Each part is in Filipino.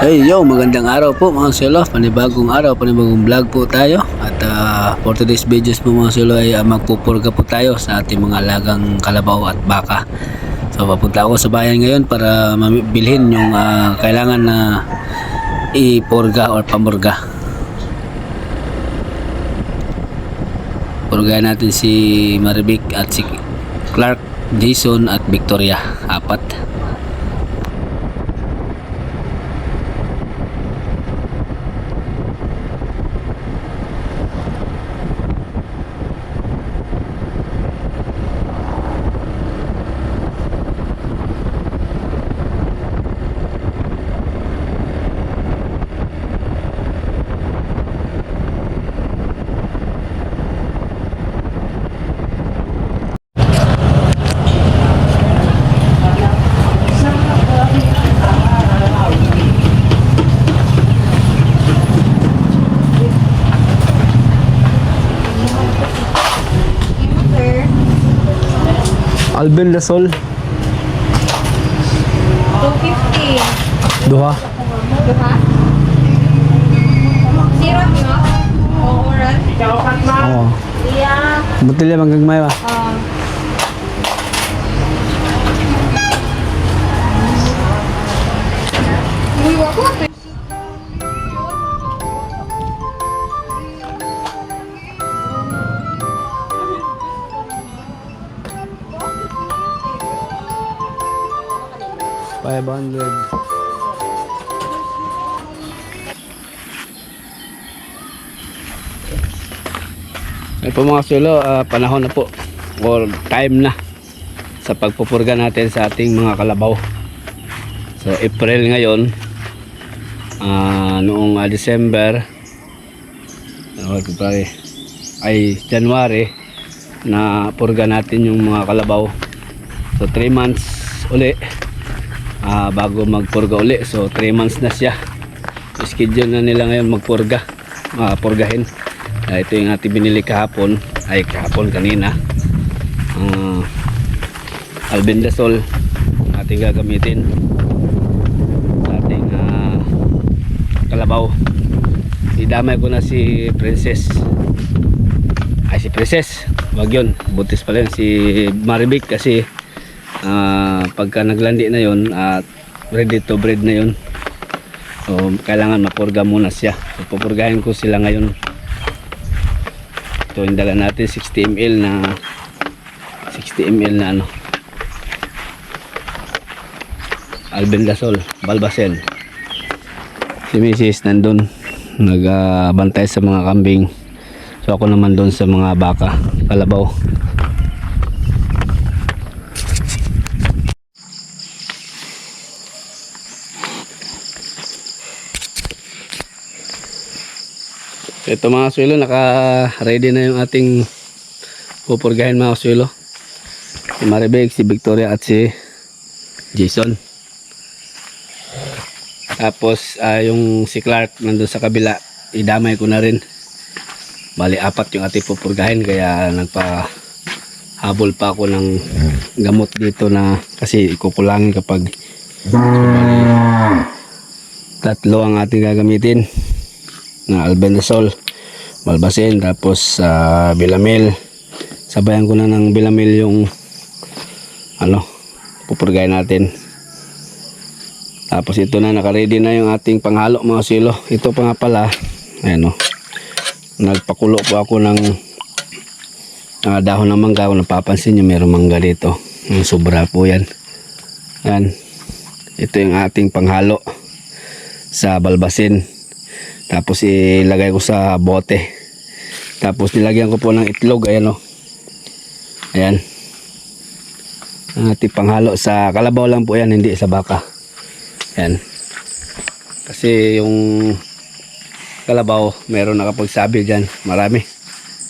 Hey yo, magandang araw po mga silo. Panibagong araw, panibagong vlog po tayo. At ah, for today's videos po mga silo ay uh, magpupurga po tayo sa ating mga lagang kalabaw at baka. So papunta ako sa bayan ngayon para mabilhin yung ah, kailangan na ipurga or pamurga. Purgahan natin si Marivic at si Clark, Jason at Victoria. Apat. Alben Lasol, 250. duha. Diba? Syrup, no? O oral? Oo. Yeah. Butilya manggagmay ba? Um, Hundred. Ay po mga sulo, ah, panahon na po or time na sa pagpupurga natin sa ating mga kalabaw. So April ngayon, ah, noong ah, December, ano, ay January na purga natin yung mga kalabaw. So 3 months uli ah, bago magpurga uli. So 3 months na siya. Schedule na nila ngayon magpurga. Uh, purgahin. Ah, ito yung ating binili kahapon. Ay kahapon kanina. Uh, albendazole ating gagamitin sa ating ah, kalabaw. Idamay ko na si Princess. Ay si Princess. Wag yun. Butis pala yun. Si Marivic kasi ah, pagka naglandi na yun at ready to breed na yun so kailangan mapurga muna siya. So pupurgahin ko sila ngayon. Ito yung dala natin 60 ml na 60 ml na ano albendazole balbacel si Mrs. nandun nagbantay sa mga kambing. So ako naman doon sa mga baka kalabaw Ito mga suelo, naka-ready na yung ating pupurgahin mga suelo. Si Maribek, si Victoria at si Jason. Tapos ah, yung si Clark nandun sa kabila, idamay ko na rin. Bali apat yung ating pupurgahin kaya nagpa habol pa ako ng gamot dito na kasi ikukulangin kapag so, bali, tatlo ang ating gagamitin na albendazole balbasin tapos sa bilamil. Sabayan ko na ng bilamil yung ano pupurgahin natin. Tapos ito na nakaready na yung ating panghalo mga silo. Ito pa nga pala ayan o nagpakulo po ako ng ah, dahon ng mangga. Kung napapansin nyo mayroong mangga dito. Yung sobra po yan. Yan ito yung ating panghalo sa balbasin tapos ilagay ko sa bote. Tapos nilagyan ko po ng itlog. Ayan o. Ayan. Ang ating panghalo. Sa kalabaw lang po yan. Hindi sa baka. Ayan. Kasi yung kalabaw, meron nakapagsabi dyan. Marami.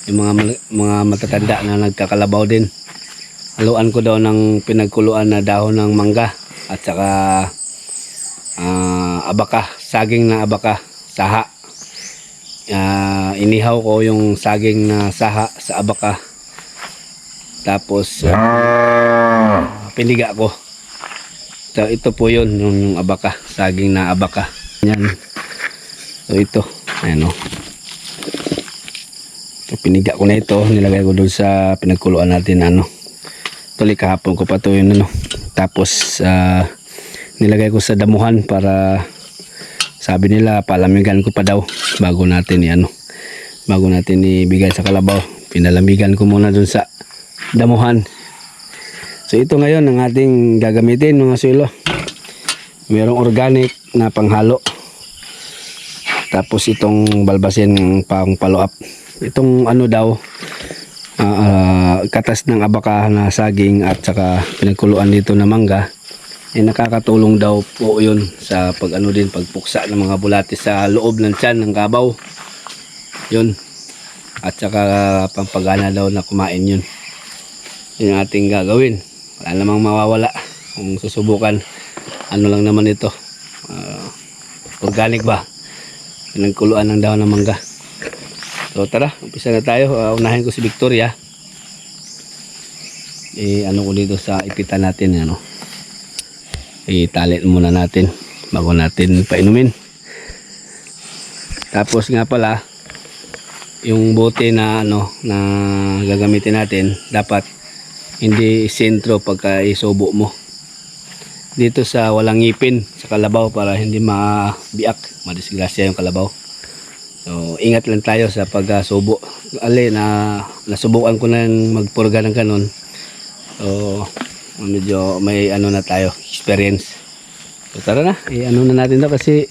Yung mga, mga matatanda na nagkakalabaw din. Haluan ko daw ng pinagkuluan na dahon ng mangga. At saka ah, abaka. Saging na abaka saha. Ah, inihaw ko yung saging na saha sa abaka. Tapos ah, piniga ko. So ito po yun yung, abaka, saging na abaka. Yan. So ito, ayan o. So, piniga ko na ito, nilagay ko doon sa pinagkuluan natin ano. Tuloy kahapon ko pa to yun ano. Tapos ah, nilagay ko sa damuhan para sabi nila palamigan ko pa daw bago natin ano bago natin ibigay sa kalabaw. Pinalamigan ko muna doon sa damuhan. So ito ngayon ang ating gagamitin mga sulo. Merong organic na panghalo. Tapos itong balbasin pang follow up. Itong ano daw ah, ah, katas ng abaka na saging at saka pinagkuluan dito na mangga ay nakakatulong daw po yun sa pag ano din pagpuksa ng mga bulati sa loob ng tiyan ng kabaw. Yun. At saka pampagana daw na kumain yun. Yun ang ating gagawin. Wala namang mawawala kung susubukan. Ano lang naman ito. ah, organic ba? Pinagkuluan ng daw ng mangga. So tara, umpisa na tayo. Ah, unahin ko si Victoria. Eh, ano ko dito sa ipitan natin, ano. Itali muna natin bago natin painumin. Tapos nga pala, yung bote na ano na gagamitin natin, dapat hindi sentro pagka isubo mo. Dito sa walang ngipin sa kalabaw para hindi mabiak, madisgrasya yung kalabaw. So, ingat lang tayo sa pagsubo. Ali na nasubukan ko nang magpurga ng kanon. So, medyo may ano na tayo, experience. So, tara na, i-ano na natin to kasi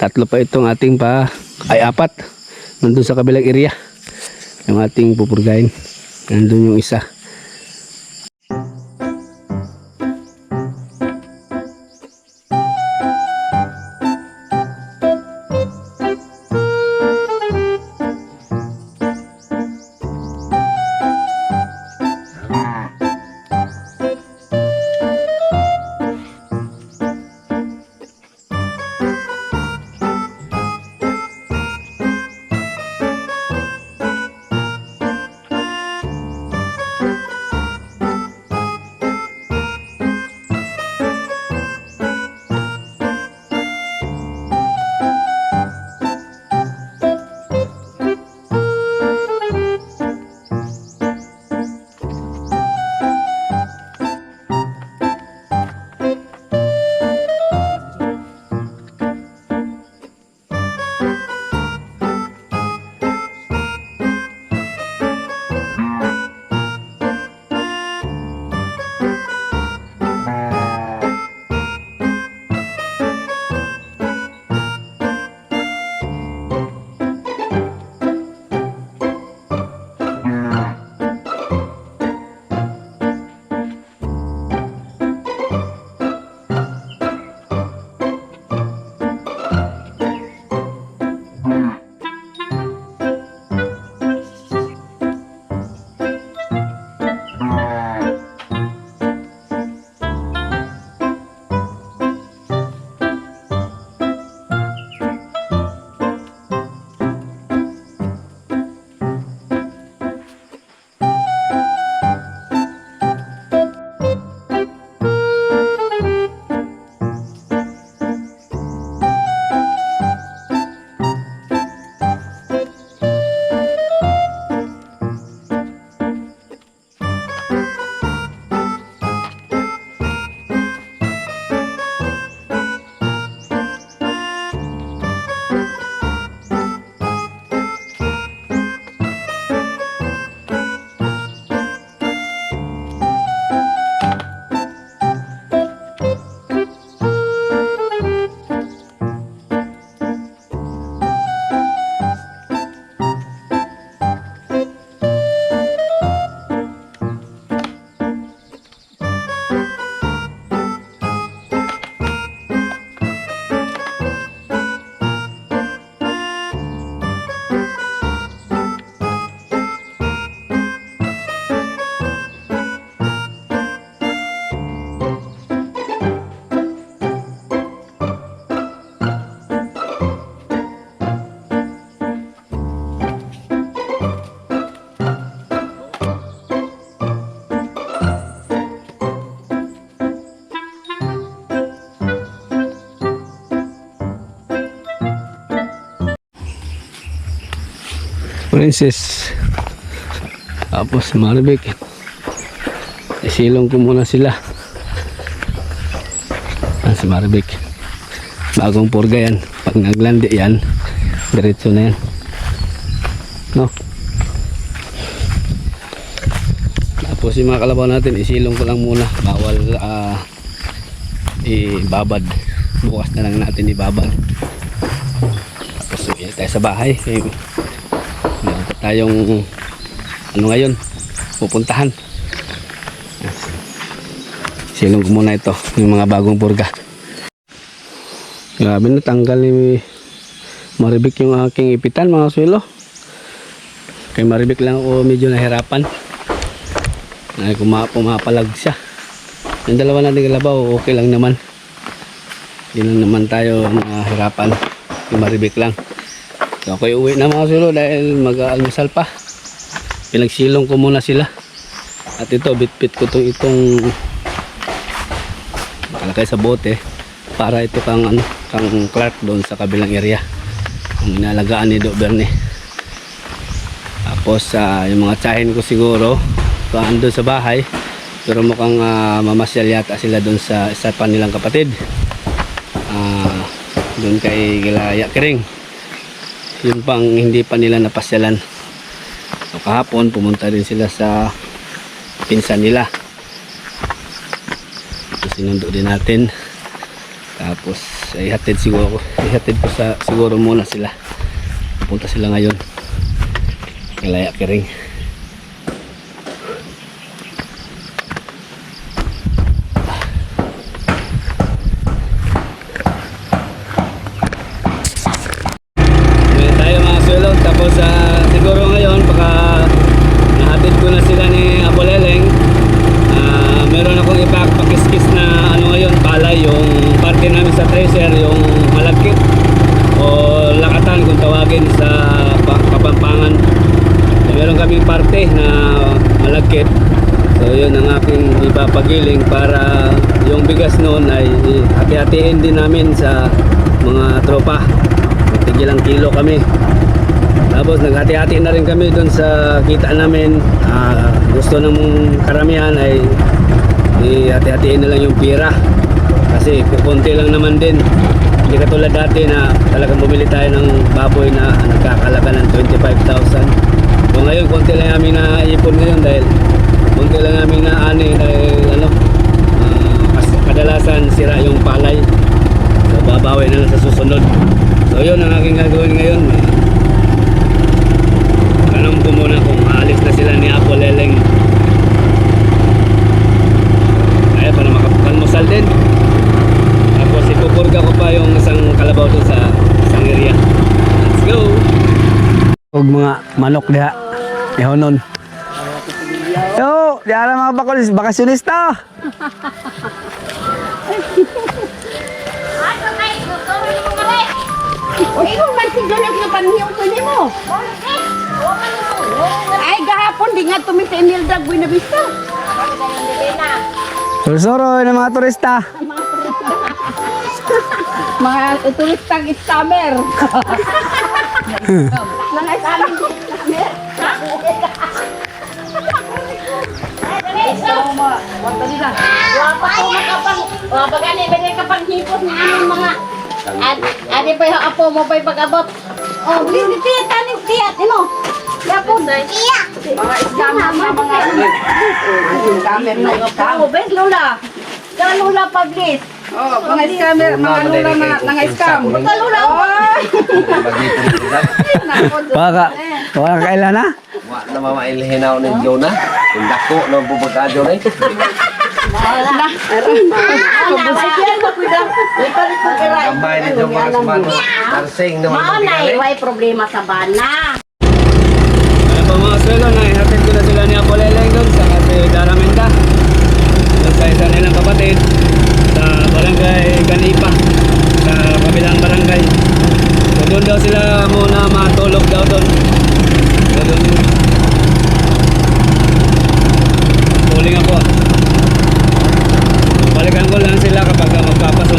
tatlo pa itong ating pa, ay apat, nandun sa kabilang area. Yung ating pupurgahin. Nandun yung isa. Princess. Tapos Maribek. Isilong ko muna sila. Ah, si Maribek. Bagong purga yan. Pag naglandi yan, diretso na yan. No? Tapos yung mga kalabaw natin, isilong ko lang muna. Bawal ah, ibabad. Bukas na lang natin ibabad. Tapos uwi tayo sa bahay. Pa tayong ano ngayon, pupuntahan. Silong ko muna ito, yung mga bagong purga. Grabe na, ni Maribik yung aking ipitan mga suelo. Kay Maribik lang ako medyo nahirapan. Kuma pumapalag siya. Yung dalawa natin kalabaw, okay lang naman. Hindi naman tayo nahirapan. Yung Maribik lang. So, ako uwi na mga sulo dahil mag-almusal pa. Pinagsilong ko muna sila. At ito, bitbit ko itong itong nakalakay sa bote para ito kang ano, kang Clark doon sa kabilang area. Ang inalagaan ni Do Berne. Tapos ah, yung mga tsahin ko siguro kaan doon sa bahay pero mukhang ah, mamasyal yata sila doon sa isa pa nilang kapatid. Ah, doon kay Gilaya Kering. Yun pang hindi pa nila napasyalan. So, kahapon pumunta rin sila sa pinsan nila. So, sinundo din natin. Tapos ihatid siguro ihatid ko sa siguro muna sila. Pupunta sila ngayon. Gilaya Kering. Ngayon tayo mga suelo. Tapos ah, siguro ngayon pagka nahatid ko na sila ni Apoleleng ah, meron akong ipagpakiskis na ano ngayon palay yung parte namin sa tracer yung malagkit o lakatan kung tawagin sa pa- kapampangan so, meron kaming parte na malagkit so yun ang aking ipapagiling para yung bigas noon ay hati-hatiin din namin sa mga tropa tigilang kilo kami tapos naghati-hati na rin kami doon sa kita namin. Ah, gusto ng karamihan ay ihati-hatiin na lang yung pira. Kasi kukunti lang naman din. Hindi katulad dati na talagang bumili tayo ng baboy na nagkakalaga ng 25,000. So ngayon, konti lang namin na ipon ngayon dahil konti lang namin na ani dahil ano, kas- kadalasan sira yung palay. Babawi na lang sa susunod. So yun ang aking gagawin ngayon. Tanong ko muna kung aalis na sila ni Apo Leleng. Kaya para makapalmusal din. Tapos ipupurga ko pa yung isang kalabaw doon sa isang area. Let's go! Huwag mga manok diha. Ihonon. Yo, di alam mga bakulis, bakasyonista. Uy, ikaw man si Janet nga panhiyong ko ni mo. Ay, gahapon, di nga tumita Emil Dagboy na bisa. Sursuro ng mga turista. Mga turistang scammer. Mga scammer. Wapa ko makapang, wapa gani, bagay kapang hipot ng anong mga, adi pa yung apo mo pa'y pag-abot. Oh, please, tiya, taning tiya, ino. Yapon. Tiya. Mga scammer na mga, scammer na scammer. Oh, bes, Lola. Kaya Lola Pablis. Oh, mga scammer, mga lula na nang scam. Baka Lola. Baka, baka kailan na? Wa na mamailhinaw ni Jonah. Kung dako na bubagado na eh. Gambay ni Jonah Kasman. Tarsing naman Maanay, way problema sa bana. Po mga swelo, naihatid ko na sila ni Apo Leleng doon sa kasi Daramenda. Doon sa isa nilang kapatid sa barangay Ganipa sa kabilang barangay. So doon daw sila muna matulog daw doon. So doon Tuling ako. Balikan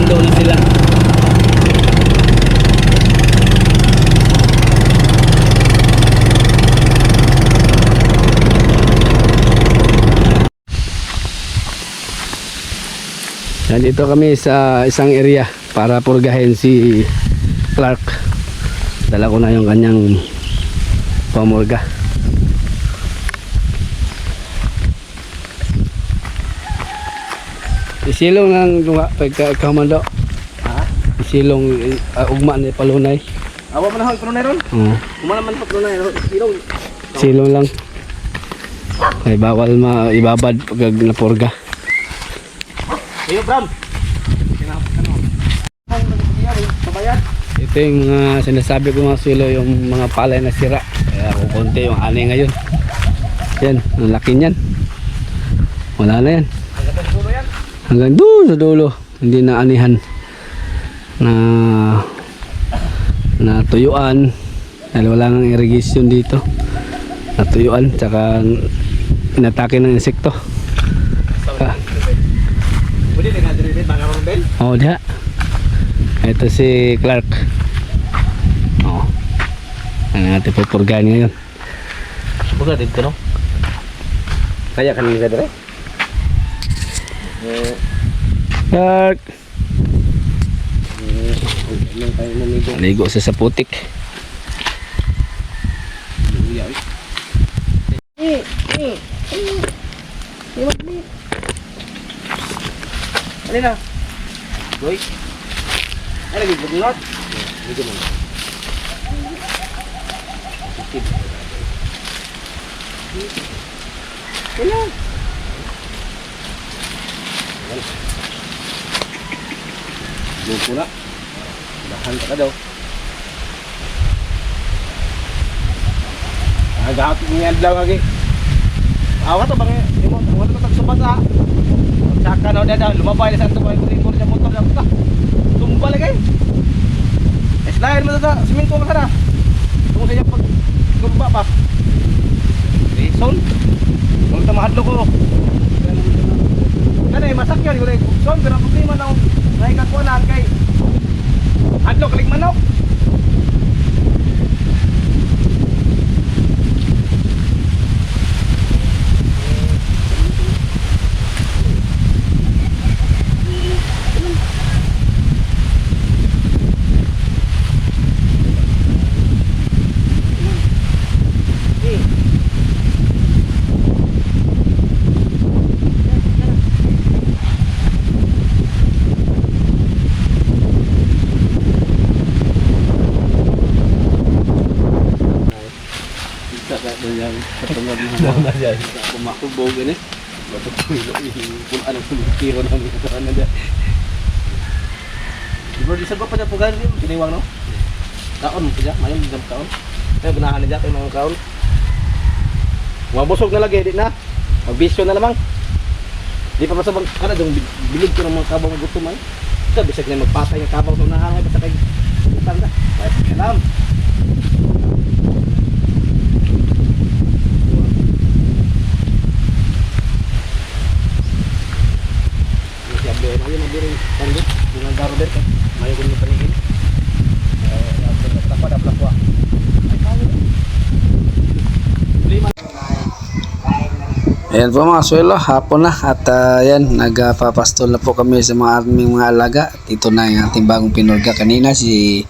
dito ulit sila Nandito kami sa isang area para purgahin si Clark. Dala ko na yung kanyang pamurga. Isilong ng duwa pagka kamando. Ha? Isilong uh, ugma ni palunay. Awa man ako kanunay ron. Oo. Kumana man pa kanunay ron. Ilong. Silong lang. Ay bawal ma ibabad pag napurga. Ayo Bram. Ito yung mga sinasabi ko mga silo, yung mga palay na sira. Kaya kukunti yung ani ngayon. Yan, ang laki niyan. Wala na yan. Hanggang doon sa dulo. Hindi na anihan na na tuyuan. Dahil wala nang irrigation dito. Natuyuan, tsaka inatake ng insekto. Ah, oh, diha. Ito si Clark. Oh. Ang natin pupurgahan ngayon. Buka dito no. Kaya kanina dire. Eh, Namigo. Ligo sa sa putik. Ano na? Boy. Ay lagi bugnot. Dito mo. Ano? Lupo na. Dahan ka daw. Agahap niya daw lagi. Awa to bang imo wala to tagsubat ha. Saka na dada lumabay sa to ko ko sa motor na ta. Tumbal lagi. Slide mo sa simento ka na. Tungo sa pag gumba pa. Reason. Kung tamahadlo ko. Kanay masak yun, yung son, pero ang problema na nahay ka ko na kay hadlo kalig gani. Bato ko kung ano kung tiro na mga sa kanila. Bro, di sa pa niya pugan din, siniwang no? Kaon mo siya, mayong digam kaon. Kaya ganahan niya kayo mga kaon. Mabusog na lagi, di na. Magbisyo na lamang. Di pa masabang, kada dong bilig ko ng mga kabang gutom ay. Ito, bisag na magpatay ng kabang sa nahangay, basta kay utang na. Ay, alam. Rin. Mayo ko yung panigin. Eh, abdo na tapad, abdo ko. Ay, kaya. Lima. Ayan po mga suelo, hapon na at ah, yan, nagpapastol na po kami sa mga aming mga alaga. Ito na yung ating bagong pinurga kanina si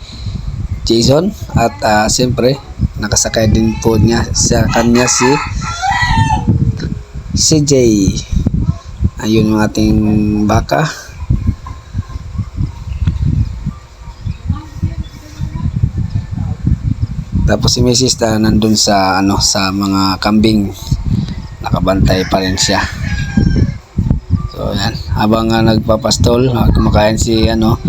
Jason at ah, siyempre nakasakay din po niya sa kanya si Jay. Ayun yung ating baka. Tapos si Mrs. na nandun sa ano sa mga kambing nakabantay pa rin siya. So yan, habang uh, nagpapastol, uh, kumakain si ano,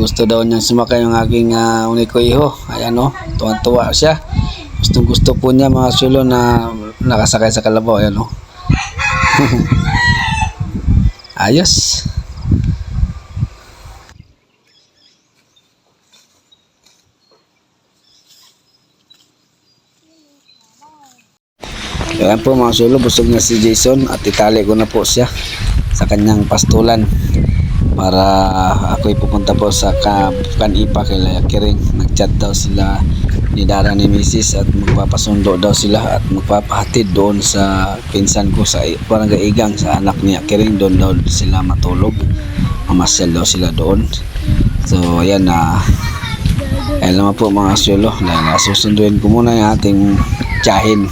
gusto daw niya sumakay yung aking uh, uniko iho. Ayan no, tuwa-tuwa siya. Gusto gusto po niya mga sulo na nakasakay sa kalabaw. Ayan no. Ayos. Ayan po mga sulo, busog na si Jason at itali ko na po siya sa kanyang pastulan para ako'y pupunta po sa ka, kanipa kay Kiring. Nagchat daw sila ni Dara ni Mrs. at magpapasundo daw sila at magpapahatid doon sa pinsan ko sa barangay Igang sa anak niya Kiring. Doon daw sila matulog. Mamasyal daw sila doon. So ayan na ayan naman po mga asyolo na nasusunduin ko muna yung ating tiyahin